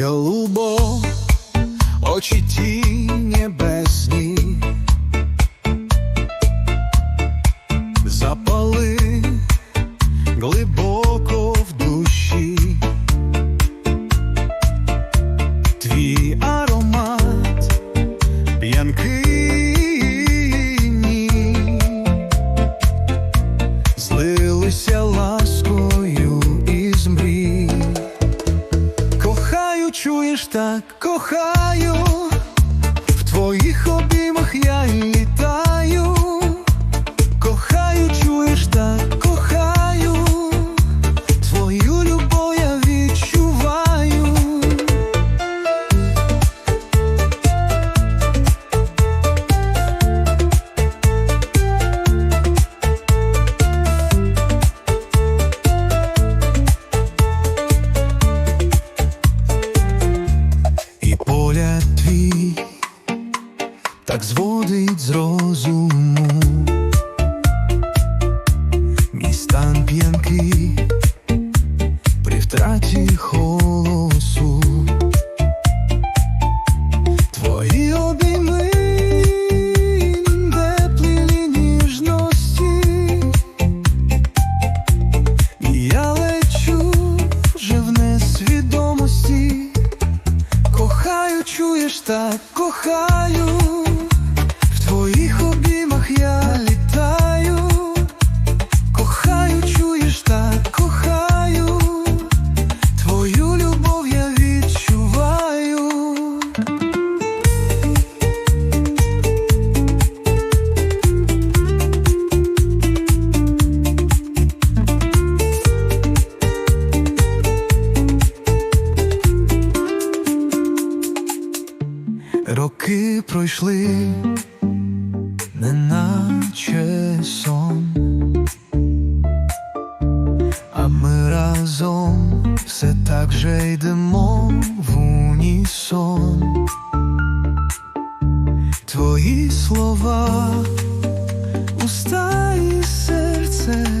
голубо, очі ті небесні, запали глибоко в душі, твій аромат п'янкині, злилися ласки. Чуєш так, кохаю, в твоїх обіймах я так зводить з розуму. Мій стан п'янкий при втраті голосу. Твої обійми теплі ніжності. Я лечу вже в несвідомості. Кохаю, чуєш так, кохаю, Роки пройшли, неначе сон, а ми разом все так же йдемо в унісон. Твої слова, уста і серце.